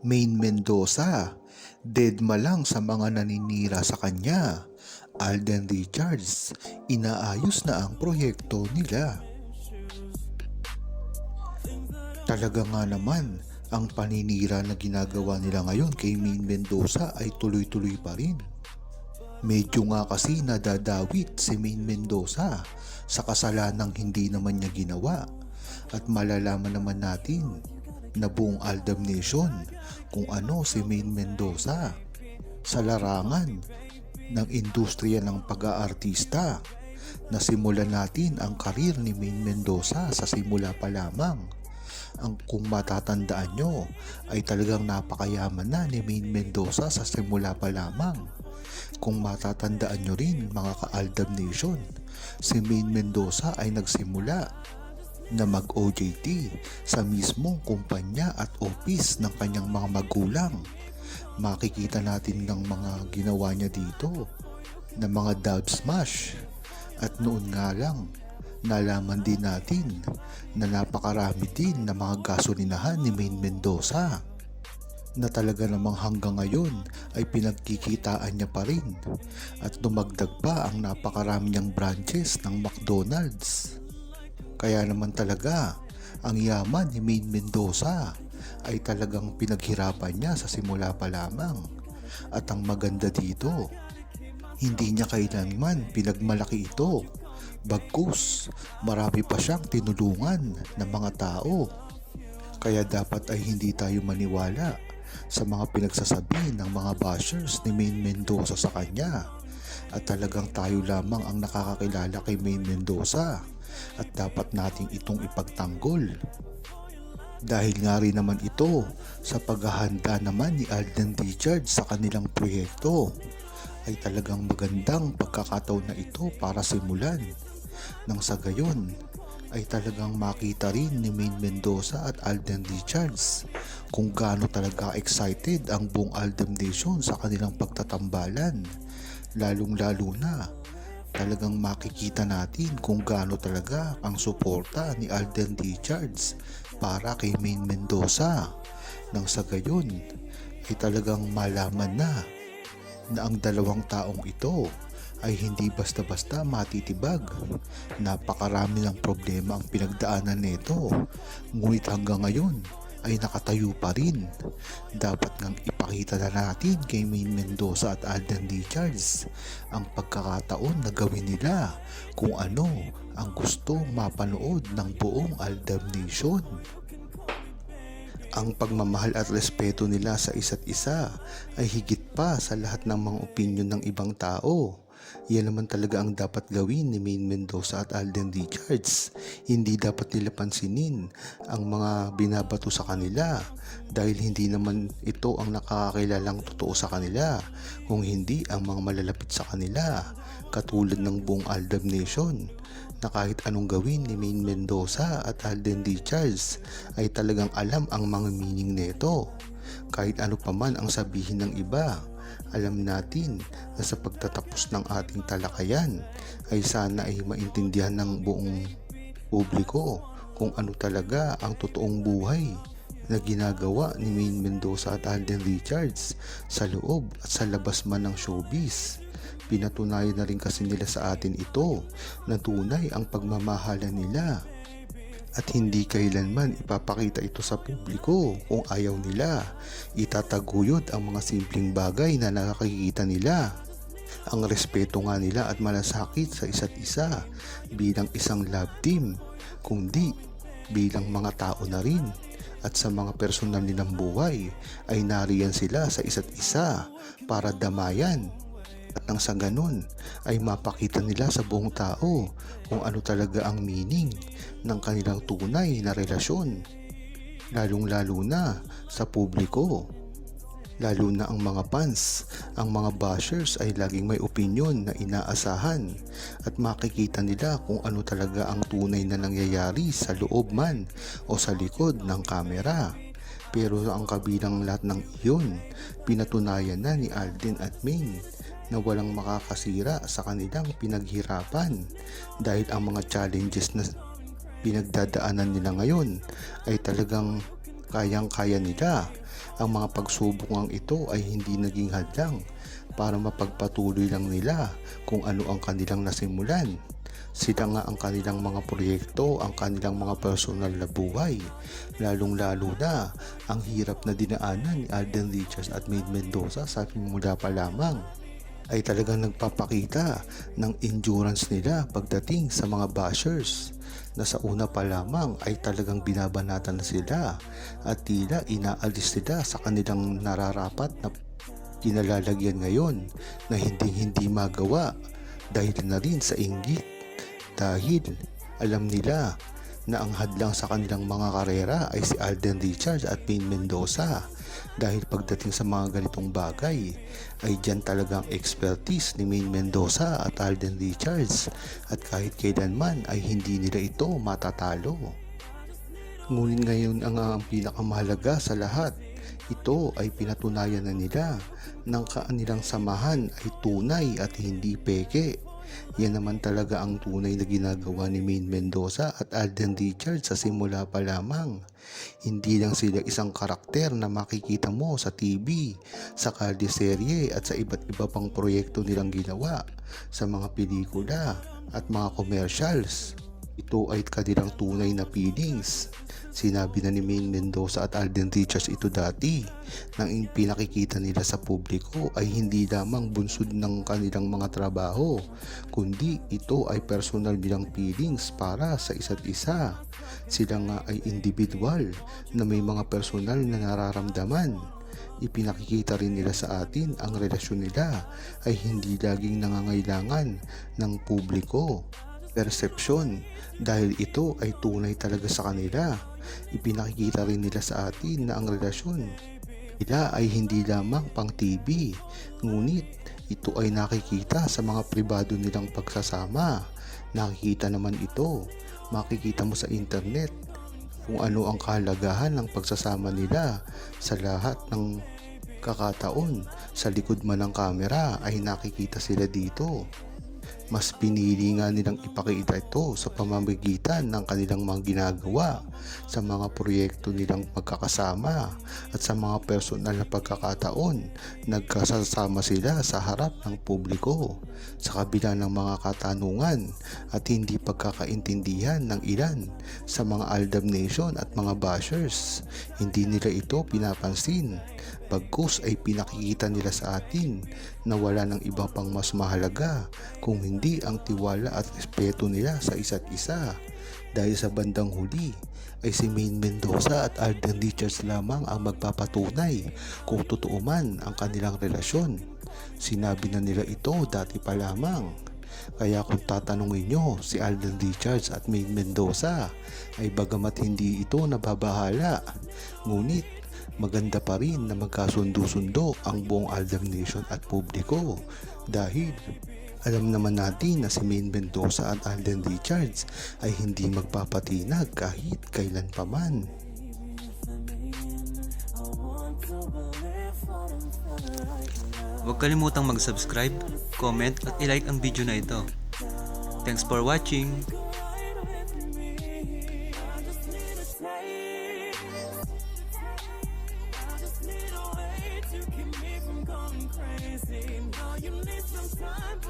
Main Mendoza, deadma lang sa mga naninira sa kanya. Alden Richards, inaayos na ang proyekto nila. Talaga nga naman, ang paninira na ginagawa nila ngayon kay Main Mendoza ay tuloy-tuloy pa rin. Medyo nga kasi nadadawit si Main Mendoza sa kasalanang hindi naman niya ginawa at malalaman naman natin na buong Aldam Nation kung ano si Main Mendoza sa larangan ng industriya ng pag-aartista na simulan natin ang karir ni Main Mendoza sa simula pa lamang ang kung matatandaan nyo ay talagang napakayaman na ni Main Mendoza sa simula pa lamang. Kung matatandaan nyo rin mga ka-Aldab Nation, si Main Mendoza ay nagsimula na mag-OJT sa mismong kumpanya at office ng kanyang mga magulang. Makikita natin ng mga ginawa niya dito na mga dub smash at noon nga lang nalaman din natin na napakarami din na mga gasolinahan ni Main Mendoza na talaga namang hanggang ngayon ay pinagkikitaan niya pa rin at dumagdag pa ang napakarami niyang branches ng McDonald's. Kaya naman talaga ang yaman ni Main Mendoza ay talagang pinaghirapan niya sa simula pa lamang. At ang maganda dito, hindi niya kailanman pinagmalaki ito Bagkus, marami pa siyang tinulungan ng mga tao. Kaya dapat ay hindi tayo maniwala sa mga pinagsasabi ng mga bashers ni Main Mendoza sa kanya. At talagang tayo lamang ang nakakakilala kay Main Mendoza at dapat nating itong ipagtanggol. Dahil nga rin naman ito sa paghahanda naman ni Alden Richards sa kanilang proyekto ay talagang magandang pagkakataon na ito para simulan nang sa gayon ay talagang makita rin ni Main Mendoza at Alden Richards kung gaano talaga excited ang buong Aldem Nation sa kanilang pagtatambalan. Lalong lalo na talagang makikita natin kung gaano talaga ang suporta ni Alden Richards para kay Main Mendoza. Nang sa gayon ay talagang malaman na na ang dalawang taong ito ay hindi basta-basta matitibag. Napakarami ng problema ang pinagdaanan nito. Ngunit hanggang ngayon ay nakatayo pa rin. Dapat ngang ipakita na natin kay Main Mendoza at Alden Richards ang pagkakataon na gawin nila kung ano ang gusto mapanood ng buong Aldam Nation. Ang pagmamahal at respeto nila sa isa't isa ay higit pa sa lahat ng mga opinyon ng ibang tao. Yan naman talaga ang dapat gawin ni Main Mendoza at Alden Richards. Hindi dapat nila pansinin ang mga binabato sa kanila dahil hindi naman ito ang nakakakilalang totoo sa kanila kung hindi ang mga malalapit sa kanila katulad ng buong Aldab Nation na kahit anong gawin ni Main Mendoza at Alden Richards ay talagang alam ang mga meaning nito kahit ano pa man ang sabihin ng iba alam natin na sa pagtatapos ng ating talakayan ay sana ay maintindihan ng buong publiko kung ano talaga ang totoong buhay na ginagawa ni Main Mendoza at Alden Richards sa loob at sa labas man ng showbiz. Pinatunayan na rin kasi nila sa atin ito na tunay ang pagmamahalan nila at hindi kailanman ipapakita ito sa publiko kung ayaw nila. Itataguyod ang mga simpleng bagay na nakakikita nila. Ang respeto nga nila at malasakit sa isa't isa bilang isang love team, kundi bilang mga tao na rin at sa mga personal nilang buhay ay nariyan sila sa isa't isa para damayan at nang sa ganun ay mapakita nila sa buong tao kung ano talaga ang meaning ng kanilang tunay na relasyon. Lalong lalo na sa publiko. Lalo na ang mga fans, ang mga bashers ay laging may opinion na inaasahan at makikita nila kung ano talaga ang tunay na nangyayari sa loob man o sa likod ng kamera. Pero ang kabilang lahat ng iyon, pinatunayan na ni Alden at Maine na walang makakasira sa kanilang pinaghirapan dahil ang mga challenges na pinagdadaanan nila ngayon ay talagang kayang-kaya nila. Ang mga pagsubok ngang ito ay hindi naging hadlang para mapagpatuloy lang nila kung ano ang kanilang nasimulan. Sila nga ang kanilang mga proyekto, ang kanilang mga personal na buhay. Lalong-lalo na ang hirap na dinaanan ni Alden Richards at Maid Mendoza sa mula pa lamang ay talagang nagpapakita ng endurance nila pagdating sa mga bashers na sa una pa lamang ay talagang binabanatan na sila at tila inaalis sila sa kanilang nararapat na kinalalagyan ngayon na hindi hindi magawa dahil na rin sa inggit. Dahil alam nila na ang hadlang sa kanilang mga karera ay si Alden Richards at Payne Mendoza dahil pagdating sa mga ganitong bagay ay dyan talagang expertise ni Maine Mendoza at Alden Richards at kahit kailanman ay hindi nila ito matatalo. Ngunit ngayon ang, ang pinakamahalaga sa lahat, ito ay pinatunayan na nila ng kanilang samahan ay tunay at hindi peke. Yan naman talaga ang tunay na ginagawa ni Maine Mendoza at Alden Richards sa simula pa lamang. Hindi lang sila isang karakter na makikita mo sa TV, sa kaldeserye at sa iba't iba pang proyekto nilang ginawa sa mga pelikula at mga commercials. Ito ay kanilang tunay na feelings. Sinabi na ni Maine Mendoza at Alden Richards ito dati nang ang pinakikita nila sa publiko ay hindi lamang bunsod ng kanilang mga trabaho kundi ito ay personal nilang feelings para sa isa't isa. Sila nga ay individual na may mga personal na nararamdaman ipinakikita rin nila sa atin ang relasyon nila ay hindi laging nangangailangan ng publiko persepsyon dahil ito ay tunay talaga sa kanila. Ipinakikita rin nila sa atin na ang relasyon nila ay hindi lamang pang TV, ngunit ito ay nakikita sa mga pribado nilang pagsasama. Nakikita naman ito, makikita mo sa internet kung ano ang kahalagahan ng pagsasama nila sa lahat ng kakataon. Sa likod man ng kamera ay nakikita sila dito. Mas pinili nga nilang ipakita ito sa pamamagitan ng kanilang mga ginagawa sa mga proyekto nilang pagkakasama at sa mga personal na pagkakataon nagkasasama sila sa harap ng publiko sa kabila ng mga katanungan at hindi pagkakaintindihan ng ilan sa mga Aldab Nation at mga bashers. Hindi nila ito pinapansin Bagkus ay pinakikita nila sa atin na wala ng iba pang mas mahalaga kung hindi ang tiwala at respeto nila sa isa't isa. Dahil sa bandang huli ay si Maine Mendoza at Alden Richards lamang ang magpapatunay kung totoo man ang kanilang relasyon. Sinabi na nila ito dati pa lamang. Kaya kung tatanungin nyo si Alden Richards at Maine Mendoza ay bagamat hindi ito nababahala, ngunit maganda pa rin na magkasundo-sundo ang buong Aldam Nation at publiko dahil alam naman natin na si Maine Mendoza at Alden Richards ay hindi magpapatinag kahit kailan pa man. Huwag kalimutang mag-subscribe, comment at ilike ang video na ito. Thanks for watching!